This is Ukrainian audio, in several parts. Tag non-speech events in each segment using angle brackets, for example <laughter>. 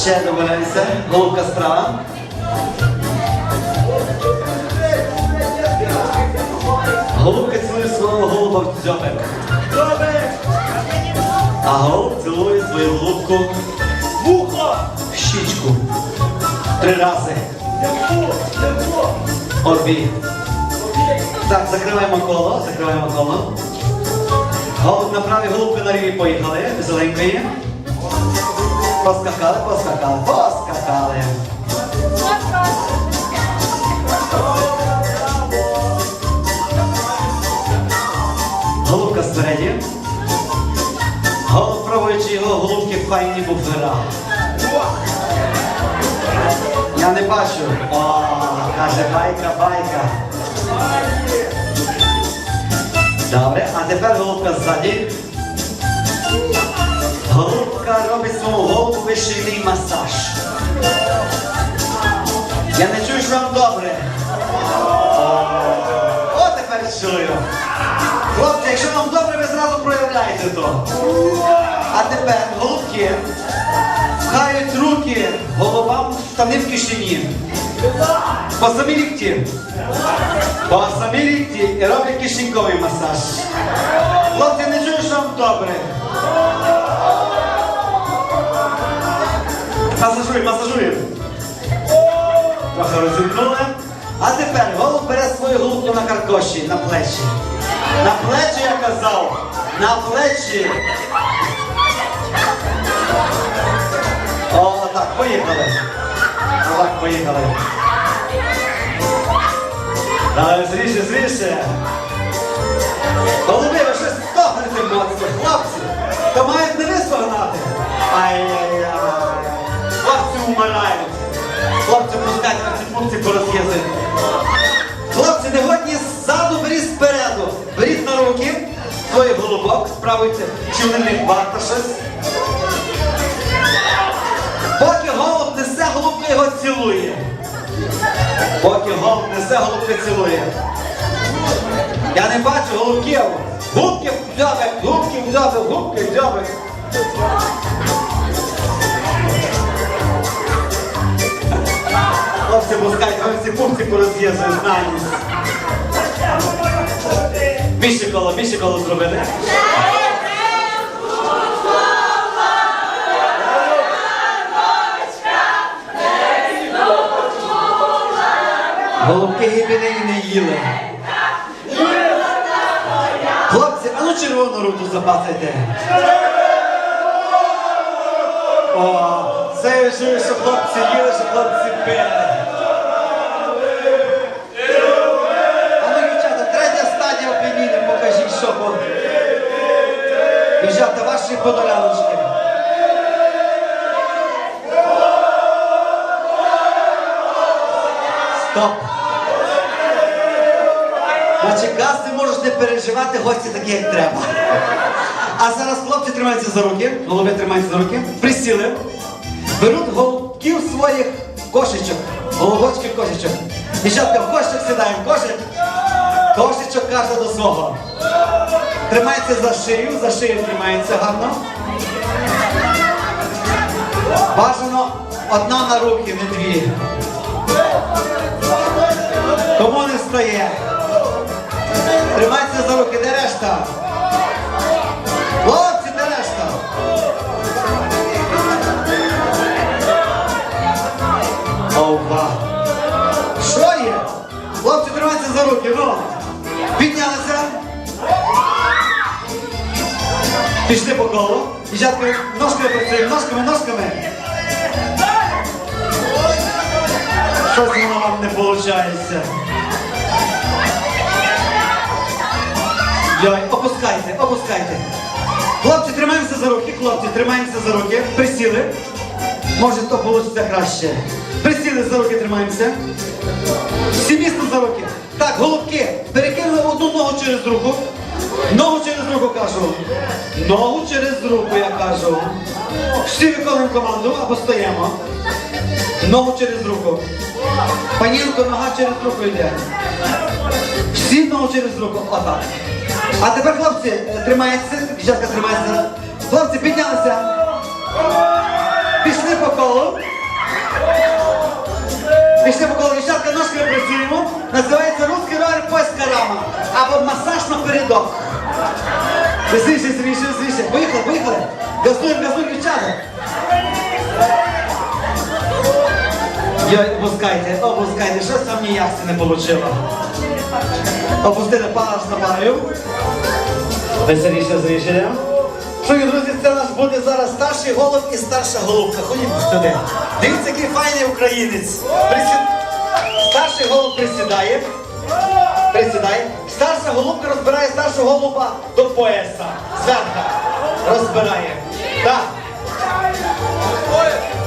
Ще домовляйся. Голубка справа. Голубка цілує свого голуба в дзьобик. А голуб цілує свою голубку Вухо! в щічку. Три рази. Обі. Так, закриваємо коло, закриваємо коло. Голуб на правій, голубка на лівій поїхали. Веселенької. Поскакали, поскакали, поскакали. Голубка спереді. Голуб пробуючи його голубки файні буфера. Я не бачу. О, каже байка, байка. Добре, а тепер голубка ззаді. Голубка робить своєму голубу вищий масаж. Я не чую, що вам добре. О, тепер чую. Хлопці, якщо вам добре, ви зразу проявляєте то. А тепер голубки пхають руки голубам в штани в кишені. По самі лікті. По самі лікті і роблять кишеньковий масаж. Хлопці, не чую, що вам добре. Масажуй, масажуй. Трохи розімкнули. А тепер голуб бере свою голубку на каркоші, на плечі. На плечі, я казав. На плечі. О, так, поїхали. Так, поїхали. Давай, зріше, зріше. Голуби, ви щось стогнете хлопці. То мають не ви стогнати. Справуйте, чи вони не варто щось. Поки голуб несе, голубка його цілує. Поки голуб несе, голубка цілує. Я не бачу голубків. Губки в дзьобик, губки в дзьобик, губки в дзьобик. Хлопці, пускайте, ви всі пункти пороз'їздили, знаєте. Більше коло, більше коло зробили. Голубки гибіни не їли. Хлопці, а ну червону руту запасайте. О, це я чую, що хлопці їли, що хлопці пили. А ну, дівчата, третя стадія опініння, покажіть, що по. Дівчата, ваші подоляночки. Стоп. Значить, газ ти можеш не переживати, гості такі, як треба. А зараз хлопці тримаються за руки, голуби тримаються за руки, присіли, беруть голубків своїх кошечок, голубочків кошечок. Дівчатка, в кошечок сідаємо, кошик. Кошечок кожен до свого. Тримається за шию, за шию тримається гарно. Бажано одна на руки, не дві. Кому не встає? Тримайтеся за руки, де решта? Хлопці, де решта? Ова. Що є? Хлопці, тримайтеся за руки, ну. Піднялися. Пішли по колу. Дівчатки, ножками працюємо, ножками, ножками. Щось воно вам не виходить. Йой, опускайте, опускайте. Хлопці, тримаємося за руки, хлопці, тримаємося за руки. Присіли. Може, то вийде краще. Присіли за руки, тримаємося. Всі місто за руки. Так, голубки, перекинули одну ногу через руку. Ногу через руку кажу. Ногу через руку, я кажу. Всі виконуємо команду або стоїмо. Ногу через руку. Панінко, нога через руку йде. Всі ногу через руку. Отак. А тепер хлопці е, тримається, дівчатка тримається. Хлопці піднялися. Пішли по колу. Пішли по колу, дівчатка, ножки працюємо. Називається русський роль польська рама. Або масаж на передок. Звіше, звіше, звіше. Поїхали, поїхали. Газуємо, газуємо, дівчата. Йой, опускайте, опускайте, щось там ніяк це не вийшло. Опустили палаш на парою. Веселіше, веселіше. Шановні друзі, це у нас буде зараз старший голуб і старша голубка. Ходімо сюди. Дивіться, який файний українець. Присід... Старший голуб присідає. Присідає. Старша голубка розбирає старшого голуба до пояса. Зверха. Розбирає. Так.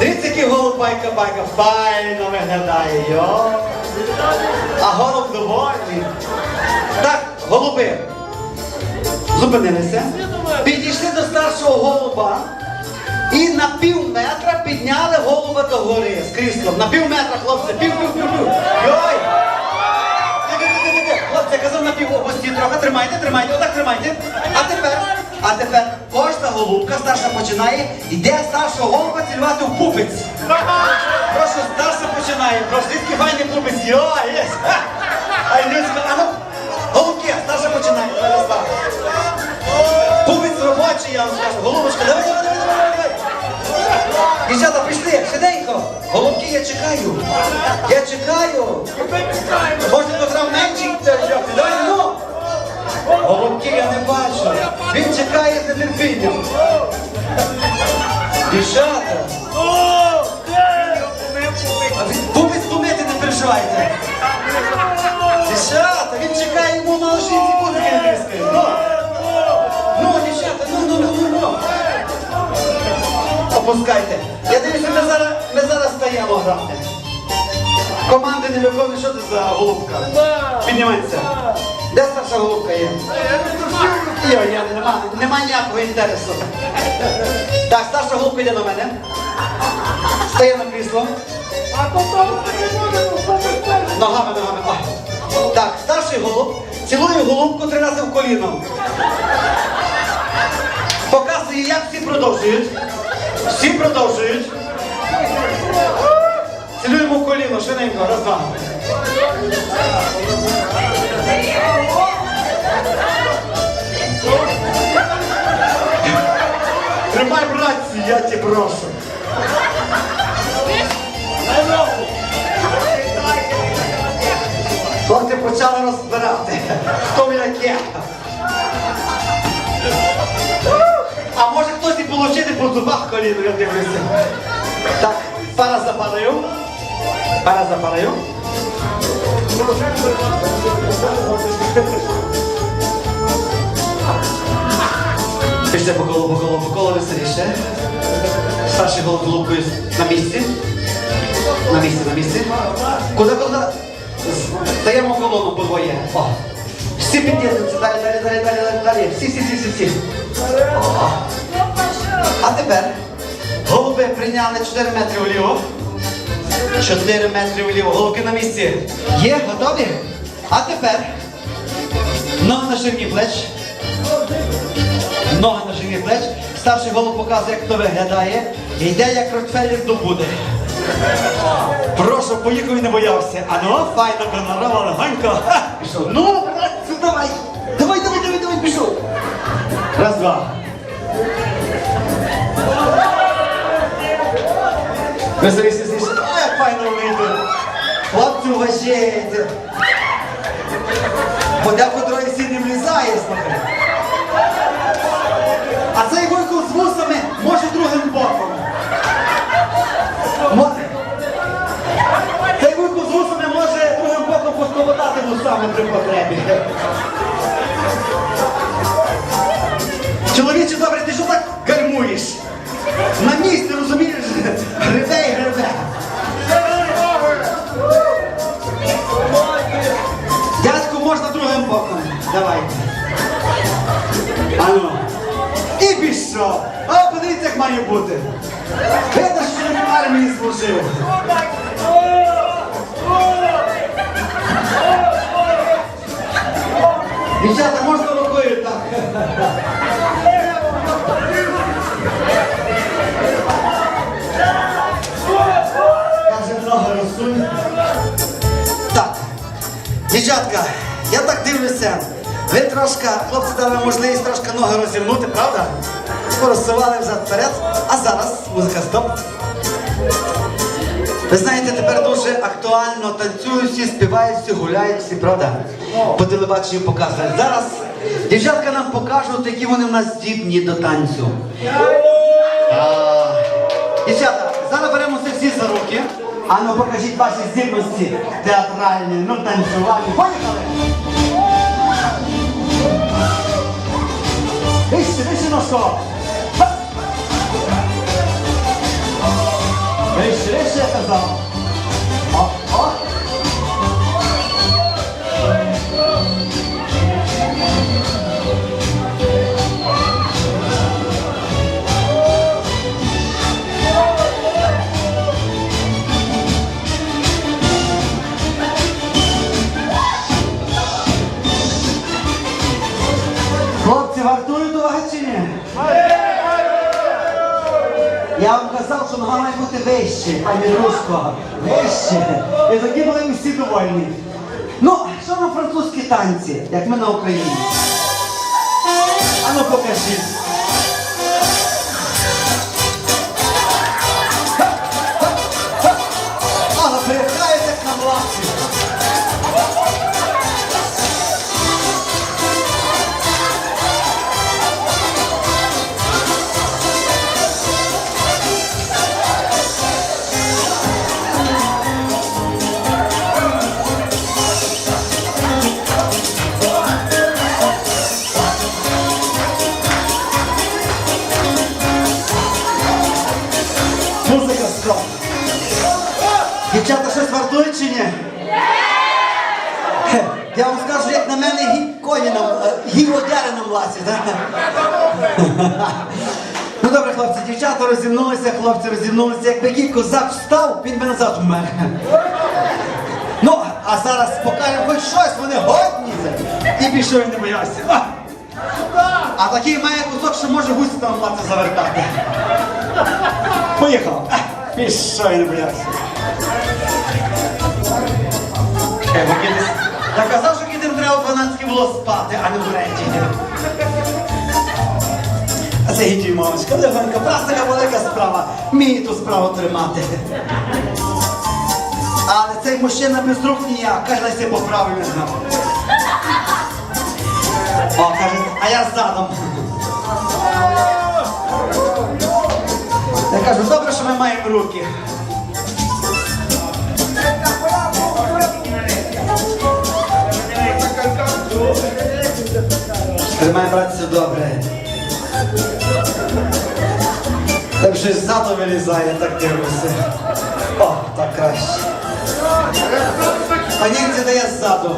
Дивіться, який голуб байка-байка. Файно виглядає. Йо. А голуб довольний. Так, голуби. Зупинилися. Підійшли до старшого голуба і на пів метра підняли голуба до гори з кріслом. На пів метра, хлопці, пів, пів, пів, пів. Йой! Хлопці, я казав на пів області трохи. Тримайте, тримайте, отак тримайте. А тепер, а тепер кожна голубка старша починає, йде старшого голуба цілювати в пупець. Прошу, старша починає. Прошу, звідки файний пупець. Йой, є. А Ілюська, а ну, голубки, старша починає. Так. Пупець робочий, я вам скажу. Голубочка, давай, давай, давай, давай, давай. Дівчата, пішли, швиденько. Голубки, я чекаю. Я чекаю. Може, Опускайте. Я дивлюся, ми зараз, ми зараз стаємо грати. Команди не виконують, що це за голубка? Піднімайтеся. Де старша голубка є? Йо, я, нема, нема ніякого інтересу. Так, старша голубка йде до мене. Стає на крісло. Ногами, ногами. О. Так, старший голуб цілує голубку три рази в коліно. Показує, як всі продовжують. Всі продовжують. Цілуємо в коліно, швиденько, раз, два. Тримай, братці, я тебе прошу. Хлопці почали розбирати. Хто яке. А хтось по зубах коліно, я. Так, пара за парою. Пара за парою. Пішли по колу, по колу, по колу веселіше. Старший голуб голубкою на місці. На місці, на місці. Куди, куди? Стаємо колону по двоє. О. Всі під'єднуються. Далі, далі, далі, далі, далі. Всі, всі, всі, всі. А тепер голуби прийняли 4 метри вліво. 4 метри вліво. Голубки на місці. Є, готові? А тепер ноги на ширині плеч. Ноги на ширині плеч. Старший голуб показує, як хто виглядає. Йде, як Рокфеллер до буде. Прошу, поїхав і не боявся. А ну, файно, гонорова, легонько. Пішов. Ну, давай. Давай, давай, давай, давай, пішов. Раз, два. Веселіше, веселіше. А, як файно вийду. Хлопцю вважаєте. уважайте. Подяку троє сі не влізає. А цей вуйков з вусами може другим боком. Бути. Видно, що він в армії служив. Дівчата, можна рукою так. Дівчатка, я так дивлюся. Ви трошки, хлопці, дали можливість трошки ноги розімнути, правда? Порозсували взад вперед, а зараз музика стоп. Ви знаєте, тепер дуже актуально танцюють всі, співають всі, гуляють всі, правда? По телебаченню показують. Зараз дівчатка нам покажуть, які вони в нас здібні до танцю. Дівчата, зараз беремося всі за руки. А ну покажіть ваші здібності театральні, ну танцювальні. Поїхали! Вище, вище ножко! Вище, вище, я казав. Я вам казав, що нога має бути вище, пані Дружко. Вище. І тоді були всі довольні. Ну, що на французькі танці, як ми на Україні? А ну покажіть. Я вам скажу, як на мене гі коні нам, е, гі одяри нам ласять. да? <laughs> Ну добре, хлопці, дівчата розімнулися, хлопці розімнулися. Якби який козак встав, він би назад умер. <laughs> Ну, а зараз покажемо хоч щось, вони годні. І пішов і не боявся. А такий має кусок, що може гусь там мати завертати. <laughs> Поїхав. Пішов не боявся. Я казав, що кидем треба о 12 було спати, а не в третій. А це гідій, мамочка, легонько, просто велика справа. Мій ту справу тримати. Але цей мужчина без рук ніяк, каже, дай себе поправив, не знав. О, каже, а я задом. Я кажу, добре, що ми маємо руки. Тримай, братцю, добре. Так щось ззаду вилізає, так дивлюся. О, так краще. Панінці дає ззаду.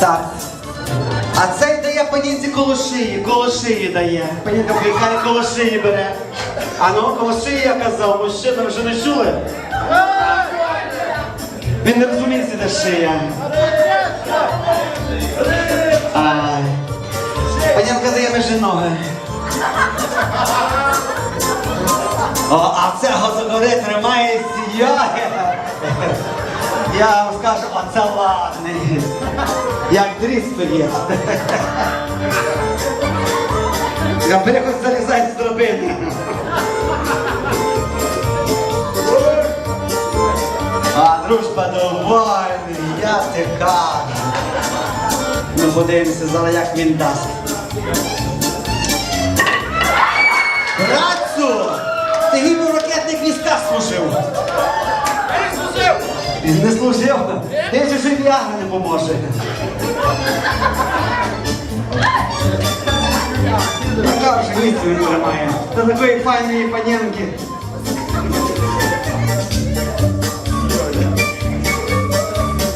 Так. Панінці коло шиї, коло шиї дає. Панінка прикає коло шиї бере. А ну, коло шиї я казав, мужчина, вже не чули? Він не розуміється, де шия. Ай. Панінка дає межі ноги. О, а цього догори тримає сіяє. Я вам скажу, оце ладний. Як дріс стоїть. Я переход залізай з драбини. А дружба довольний, я ти кажу. Ну подивимося зараз, як він дасть. Братцю! Ти гімн ракетних військах служив. Не служив. Ж вже віагра не поможе. Така вже місце він тримає. До такої файної панінки.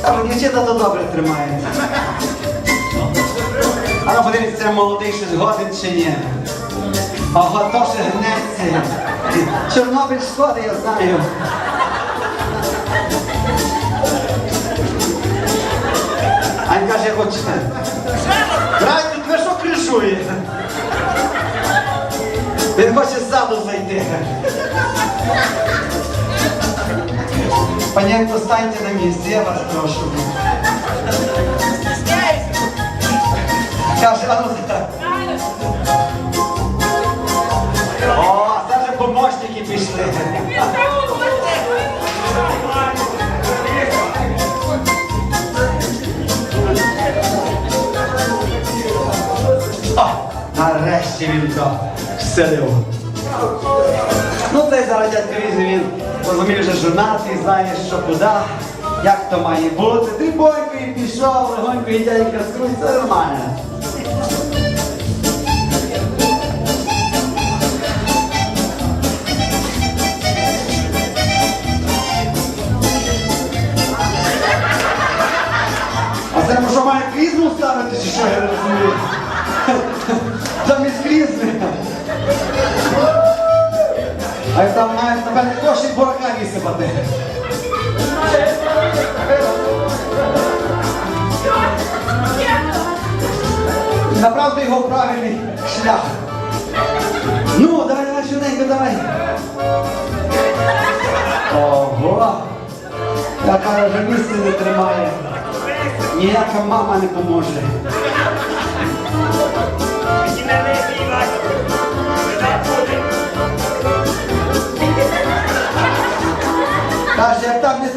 А дівчата то добре тримає. А ну подивіться, молодий щось годин чи ні. Ого, то ще гнеться. Чорнобиль шкода, я знаю. хочете? Брать, тут ви що кришує? Він хоче ззаду зайти. Панянко, станьте на місці, я вас прошу. Каже, а ну нарешті вселив. Ну, цей зараз дядько візьме, він розуміє, вже жонатий, знає, що куди, як то має бути. Ти бойко і пішов, легонько і дядька скруй, це нормально. А це що має клізму ставити, чи що я не розумію? А я там має, напевне, кошик бурака висипати. Направте його в правильний шлях. Ну, давай, давай, швиденько, давай. Ого! Яка вже місце не тримає. Ніяка мама не поможе.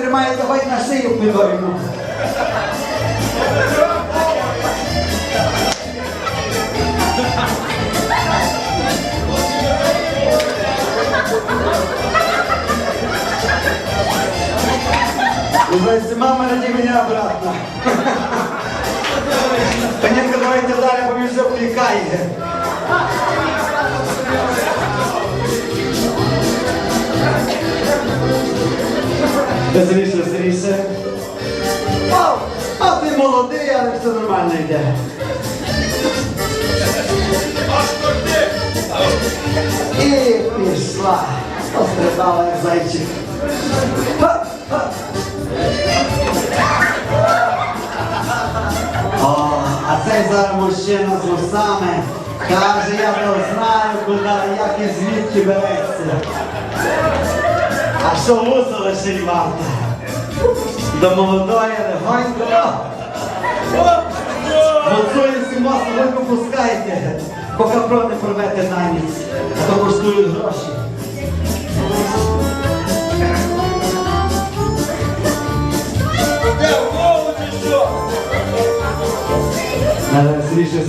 Тримає, давай на шию підойму. Мама, ради меня обратно. Понятно, давайте далі, бо він Веселіше, веселіше. О, а ти молодий, але все нормально йде. І пішла. Пострибала, як зайчик. О, а цей зараз мужчина з вусами каже, я не знаю, куди, як і звідки береться. А що вуса лише варта? До молодої легонько. Моцує мост, легко пускайте, поки про не порвете на ніч, а то коштують гроші. Давай, Свіше,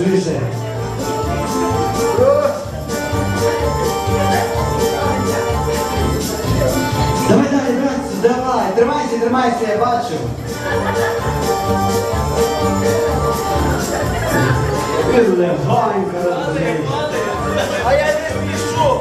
давай, тримайся, тримайся, я бачу. Легонько. А я не спішу.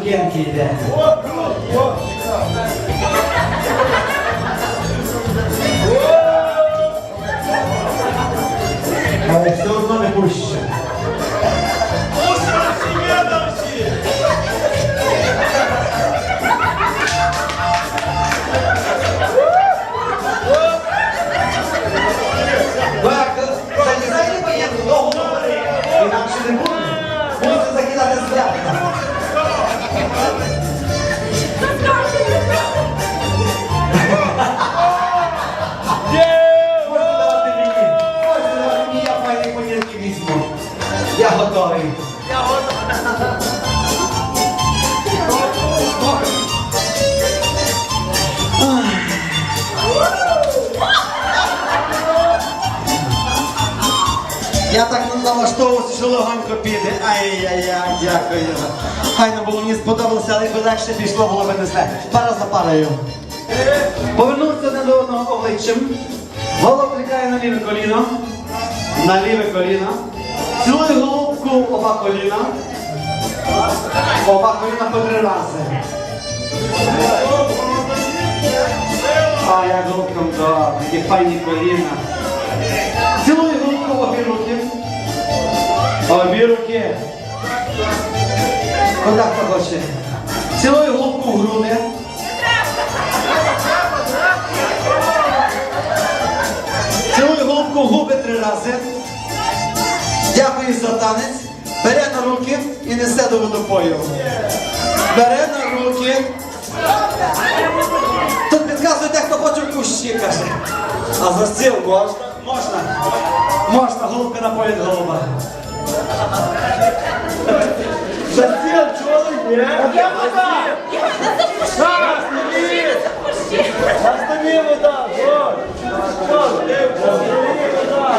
Червоної сукенки йде. Але все налаштовувався, піде. Ай-яй-яй, дякую. Хайно було мені сподобалося, але якби легше пішло, було б не все. Пара за парою. Повернувся одне до одного обличчям. Голову клікає на ліве коліно. на ліве коліно. Цілуй голубку оба коліна. Оба коліна по три рази. А я голубком добре, які файні коліна. Цілуй голубку в обі руки. Обі руки. Хто хоче? Цілуй голубку в груди. Цілуй голубку в губи три рази. Дякую за танець. Бере на руки і несе до водопою. Бере на руки. Тут підказує, хто хоче в кущі, каже. А за стіл можна? Можна. Можна, голубка напоїть голуба. За Зачем чоловік, ні? Я вода! Зараз, ні! Останови вода, Жорж! Жорж, вода!